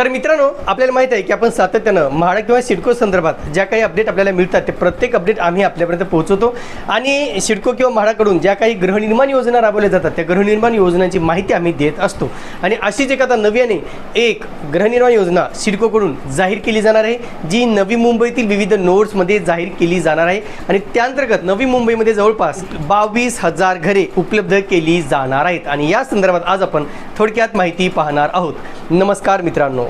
तर मित्रांनो आपल्याला माहीत आहे की आपण सातत्यानं म्हाडा किंवा सिडको संदर्भात ज्या काही अपडेट आपल्याला मिळतात ते प्रत्येक अपडेट आम्ही आपल्यापर्यंत पोहोचवतो. आणि सिडको किंवा म्हाडाकडून ज्या काही गृहनिर्माण योजना राबवल्या जातात त्या गृहनिर्माण योजनांची माहिती आम्ही देत असतो. आणि अशीच एक आता नव्याने एक गृहनिर्माण योजना सिडकोकडून जाहीर केली जाणार आहे जी नवी मुंबईतील विविध नोड्समध्ये जाहीर केली जाणार आहे. आणि त्याअंतर्गत नवी मुंबईमध्ये जवळपास बावीस हजार घरे उपलब्ध केली जाणार आहेत. आणि या संदर्भात आज आपण थोडक्यात माहिती पाहणार आहोत. नमस्कार मित्रांनो.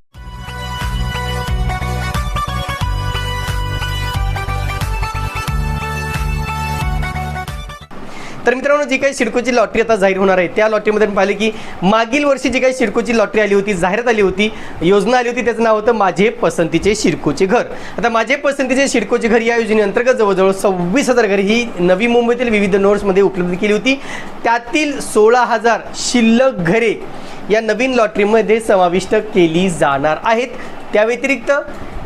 तर मित्रांनो जी काही सिडकोची लॉटरी आता जाहीर होणार आहे त्या लॉटरीमध्ये पाहिलं पाहिले की मागील वर्षी जी काही सिडकोची लॉटरी आली होती जाहिरात आली होती योजना आली होती त्याचं नाव होतं माझे पसंतीचे शिडकोचे घर. आता माझे पसंतीचे शिडकोचे घर या योजनेअंतर्गत जवळजवळ सव्वीस हजार घरे ही नवी मुंबईतील विविध नोट्समध्ये उपलब्ध केली होती. त्यातील सोळा हजार शिल्लक घरे या नवीन लॉटरीमध्ये समाविष्ट केली जाणार आहेत. त्या व्यतिरिक्त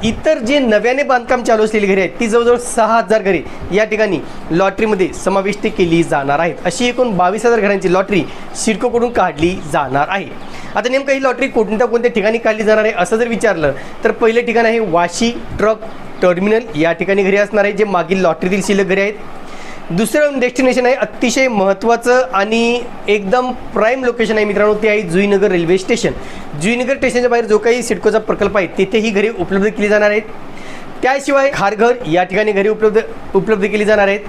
इतर जे नव्याने बांधकाम चालू असलेली घरे आहेत ती जवळजवळ सहा हजार घरे या ठिकाणी लॉटरीमध्ये समाविष्ट केली जाणार आहेत. अशी एकूण बावीस हजार घरांची लॉटरी सिडकोकडून काढली जाणार आहे. आता नेमकं ही लॉटरी कोणत्या कोणत्या ठिकाणी काढली जाणार आहे असं जर विचारलं तर पहिलं ठिकाण आहे वाशी ट्रक टर्मिनल. या ठिकाणी घरे असणार आहे जे मागील लॉटरीतील शिल्लक घरे आहेत. दुसरं डेस्टिनेशन आहे अतिशय महत्त्वाचं आणि एकदम प्राईम लोकेशन आहे मित्रांनो ते आहे जुईनगर रेल्वे स्टेशन जुईनगर स्टेशनच्या बाहेर जो काही सिडकोचा प्रकल्प आहे तिथे ही घरे उपलब्ध केली जाणार आहेत. त्याशिवाय खारघर या ठिकाणी घरी उपलब्ध उपलब्ध केली जाणार आहेत.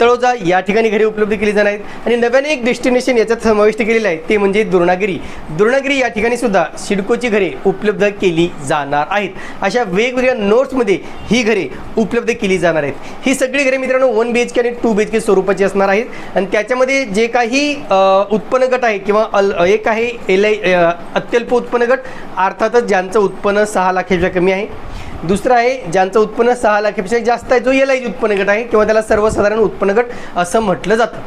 तळोजा या ठिकाणी घरे उपलब्ध केली जाणार आहेत. आणि नव्याने एक डेस्टिनेशन याच्यात समाविष्ट केलेलं आहे ते म्हणजे दुर्णागिरी. दुर्णागिरी या ठिकाणी सुद्धा सिडकोची घरे उपलब्ध केली जाणार आहेत. अशा वेगवेगळ्या नोट्समध्ये ही घरे उपलब्ध केली जाणार आहेत. ही सगळी घरे मित्रांनो वन बी एच के आणि टू बी एच के स्वरूपाची असणार आहेत. आणि त्याच्यामध्ये जे काही उत्पन्न गट आहे किंवा अल एक आहे एल आय अत्यल्प उत्पन्न गट अर्थातच ज्यांचं उत्पन्न सहा लाखापेक्षा कमी आहे. दुसरं आहे ज्यांचं उत्पन्न सहा लाखापेक्षा जास्त आहे जो एल आय उत्पन्न गट आहे किंवा त्याला सर्वसाधारण उत्पन्न गट असं म्हटलं जातं.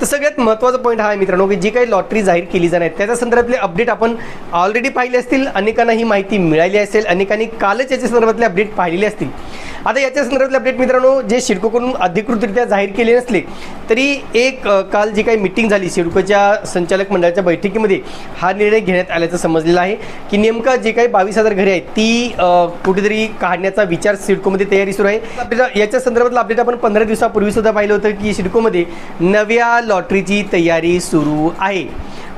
तर सगळ्यात महत्त्वाचा पॉईंट हा आहे मित्रांनो की जी काही लॉटरी जाहीर केली जाणार आहे त्याच्या संदर्भातले अपडेट आपण ऑलरेडी पाहिले असतील अनेकांना ही माहिती मिळाली असेल अनेकांनी कालच याच्या संदर्भातले अपडेट पाहिलेले असतील. आता याच्या संदर्भातले अपडेट मित्रांनो जे सिडकोकडून अधिकृतरित्या जाहीर केले नसले तरी एक काल जी काही मिटिंग झाली सिडकोच्या संचालक मंडळाच्या बैठकीमध्ये हा निर्णय घेण्यात आल्याचं समजलेलं आहे की नेमका जे काही बावीस हजार घरे आहेत ती कुठेतरी काढण्याचा विचार सिडकोमध्ये तयारी सुरू आहे. याच्या संदर्भातलं अपडेट आपण पंधरा दिवसापूर्वी सुद्धा पाहिलं होतं की सिडकोमध्ये नव्या लॉटरीची तयारी सुरू आहे.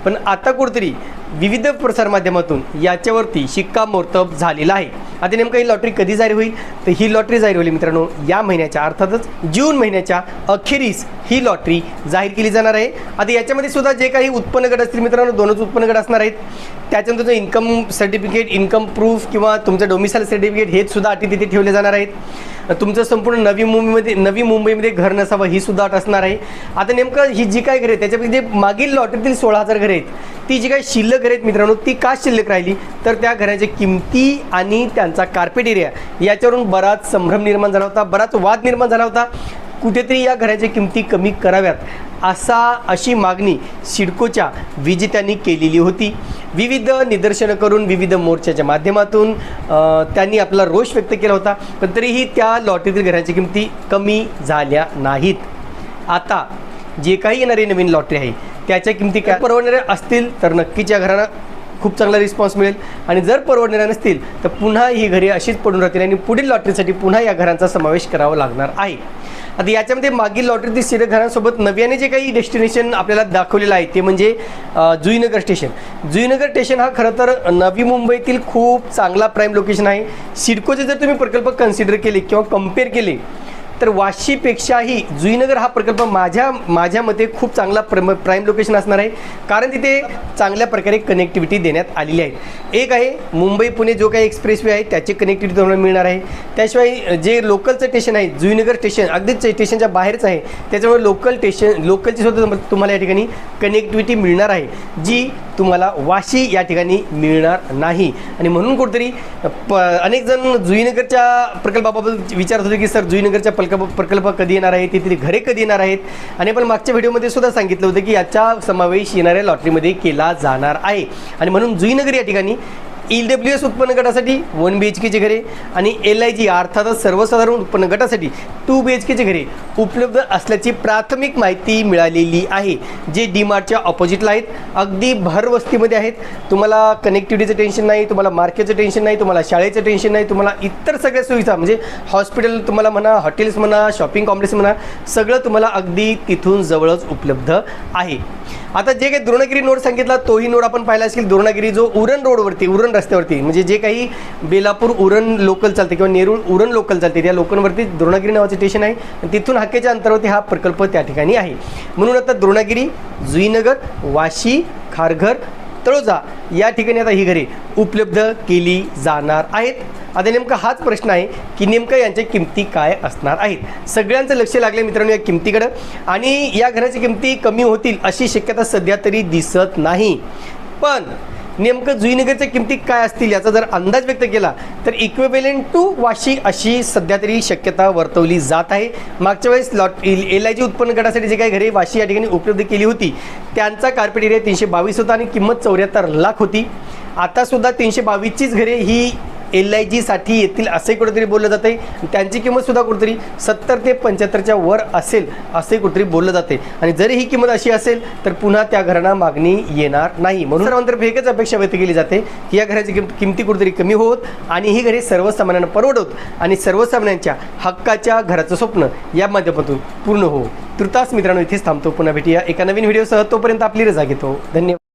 पण आता कुठेतरी विविध प्रसारमाध्यमातून याच्यावरती शिक्कामोर्तब झालेला आहे. आता नेमकं ही लॉटरी कधी जाहीर होईल? तर ही लॉटरी जाहीर होईल मित्रांनो या महिन्याच्या अर्थातच जून महिन्याच्या अखेरीस ही लॉटरी जाहीर केली जाणार आहे. आता याच्यामध्ये सुद्धा जे काही उत्पन्न गट असतील मित्रांनो दोनच उत्पन्न गट असणार आहेत. त्याच्यानंतर तुमचं इन्कम सर्टिफिकेट इन्कम प्रूफ किंवा तुमचं डोमिसाईल सर्टिफिकेट हे सुद्धा अटी तिथे ठेवले जाणार आहेत. तुमचं संपूर्ण नवी मुंबईमध्ये नवी मुंबईमध्ये घर नसावं ही सुद्धा अट असणार आहे. आता नेमकं ही जी काय घरे आहेत त्याच्यापैकी जे मागील लॉटरीतील सोळा हजार घरे आहेत ती जी काही शिल्लक घरे आहेत मित्रांनो ती का शिल्लक राहिली? तर त्या घराच्या किमती आणि त्यांचा कार्पेट एरिया याच्यावरून बराच संभ्रम निर्माण झाला होता बराच वाद निर्माण झाला होता. कुठेतरी या घराच्या किमती कमी कराव्यात असा अशी मागणी सिडकोच्या विजेत्यांनी केलेली होती. विविध निदर्शनं करून विविध मोर्चाच्या माध्यमातून त्यांनी आपला रोष व्यक्त केला होता पण तरीही त्या लॉटरीतील घराच्या किमती कमी झाल्या नाहीत. आता जे काही येणारी नवीन लॉटरी आहे त्याच्या किमती काय? परवडणाऱ्या असतील तर नक्कीच या घरांना खूप चांगला रिस्पॉन्स मिळेल. आणि जर परवडणाऱ्या नसतील तर पुन्हा ही घरे अशीच पडून राहतील आणि पुढील लॉटरीसाठी पुन्हा या घरांचा समावेश करावा लागणार आहे. आता याच्यामध्ये मागील लॉटरीतील शिरक घरांसोबत नव्याने जे काही डेस्टिनेशन आपल्याला दाखवलेलं आहे ते म्हणजे जुईनगर स्टेशन जुईनगर स्टेशन हा खरं तर नवी मुंबईतील खूप चांगला प्राईम लोकेशन आहे. सिडकोचे जर तुम्ही प्रकल्प कन्सिडर केले किंवा कंपेअर केले तर वाशीपेक्षाही जुईनगर हा प्रकल्प माझ्या माझ्या मते खूप चांगला प्रम प्राईम लोकेशन असणार आहे. कारण तिथे चांगल्या प्रकारे कनेक्टिव्हिटी देण्यात आलेली आहे. एक आहे मुंबई पुणे जो काही एक्सप्रेसवे आहे त्याची कनेक्टिव्हिटी तुम्हाला मिळणार आहे. त्याशिवाय जे लोकलचं स्टेशन आहे जुईनगर स्टेशन अगदीच स्टेशनच्या बाहेरच आहे त्याच्यामुळे लोकल स्टेशन लोकलची सुद्धा तुम्हाला या ठिकाणी कनेक्टिव्हिटी मिळणार आहे. जी तुम्हाला वाशी या ठिकाणी मिळणार नाही. आणि म्हणून कुठेतरी प अनेक जण जुईनगरच्या प्रकल्पाबाबत विचारत होते की सर जुईनगरच्या प्रकल्प प्रकल्प कधी येणार आहे तिथली घरे कधी येणार आहेत? आणि आपण मागच्या व्हिडिओमध्ये सुद्धा सांगितलं होतं की याचा समावेश येणाऱ्या लॉटरीमध्ये केला जाणार आहे. आणि म्हणून जुईनगर या ठिकाणी ई डब्ल्यू एस उत्पन्न गटासाठी वन बी एच केची घरे आणि एल आय जी अर्थातच सर्वसाधारण उत्पन्न गटासाठी टू बी एच केची घरे उपलब्ध असल्याची प्राथमिक माहिती मिळालेली आहे. जे डी मार्टच्या ऑपोजिटला आहेत. अगदी भर वस्तीमध्ये आहेत. तुम्हाला कनेक्टिव्हिटीचं टेन्शन नाही तुम्हाला मार्केटचं टेन्शन नाही तुम्हाला शाळेचं टेन्शन नाही तुम्हाला इतर सगळ्या सुविधा म्हणजे हॉस्पिटल तुम्हाला म्हणा हॉटेल्स म्हणा शॉपिंग कॉम्प्लेक्स म्हणा सगळं तुम्हाला अगदी तिथून जवळच उपलब्ध आहे. आता जे काही द्रोणगिरी नोड सांगितला तोही नोड आपण पाहिला असेल. द्रोणगिरी जो उरण रोडवरती उरण रस्त्यावरती म्हणजे जे काही बेलापूर उरण लोकल चालते किंवा नेरूळ उरण लोकल चालते त्या लोकलवरती द्रोणागिरी नावाचं स्टेशन आहे. तिथून हाकेच्या अंतरावरती हा प्रकल्प त्या ठिकाणी आहे. म्हणून आता द्रोणागिरी जुईनगर वाशी खारघर तळोजा या ठिकाणी आता ही घरे उपलब्ध केली जाणार आहेत. आता नेमका हाच प्रश्न आहे की नेमकं यांच्या किमती काय असणार आहेत? सगळ्यांचं लक्ष लागलं मित्रांनो या किमतीकडं. आणि या घराची किमती कमी होतील अशी शक्यता सध्या तरी दिसत नाही. पण नेमकं जुईनगरच्या किमती काय असतील याचा जर अंदाज व्यक्त केला तर इक्वेबेलेंट टू वाशी अशी सध्या तरी शक्यता वर्तवली जात आहे. मागच्या वेळेस लॉट एल आय जी उत्पन्न गटासाठी जे काही घरे वाशी या ठिकाणी उपलब्ध केली होती त्यांचा कार्पेट एरिया तीनशे बावीस होता आणि किंमत चौऱ्याहत्तर लाख होती. आतासुद्धा तीनशे बावीसचीच घरे ही एल आय जीसाठी येतील असे कुठेतरी बोललं जाते. त्यांची किंमतसुद्धा कुठेतरी सत्तर ते पंच्याहत्तरच्या वर असेल असे कुठेतरी बोललं जाते. आणि जरी ही किंमत अशी असेल तर पुन्हा त्या घरांना मागणी येणार नाही. म्हणून सर्वांतर्फे एकच अपेक्षा व्यक्त केली जाते की या घराची किंमत किमती कुठेतरी कमी होत आणि ही घरे सर्वसामान्यांना परवडत आणि सर्वसामान्यांच्या हक्काच्या घराचं स्वप्न या माध्यमातून पूर्ण हो. तुर्तास मित्रांनो इथेच थांबतो. पुन्हा भेटूया एका नवीन व्हिडिओसह. तोपर्यंत आपली रजा घेतो. धन्यवाद.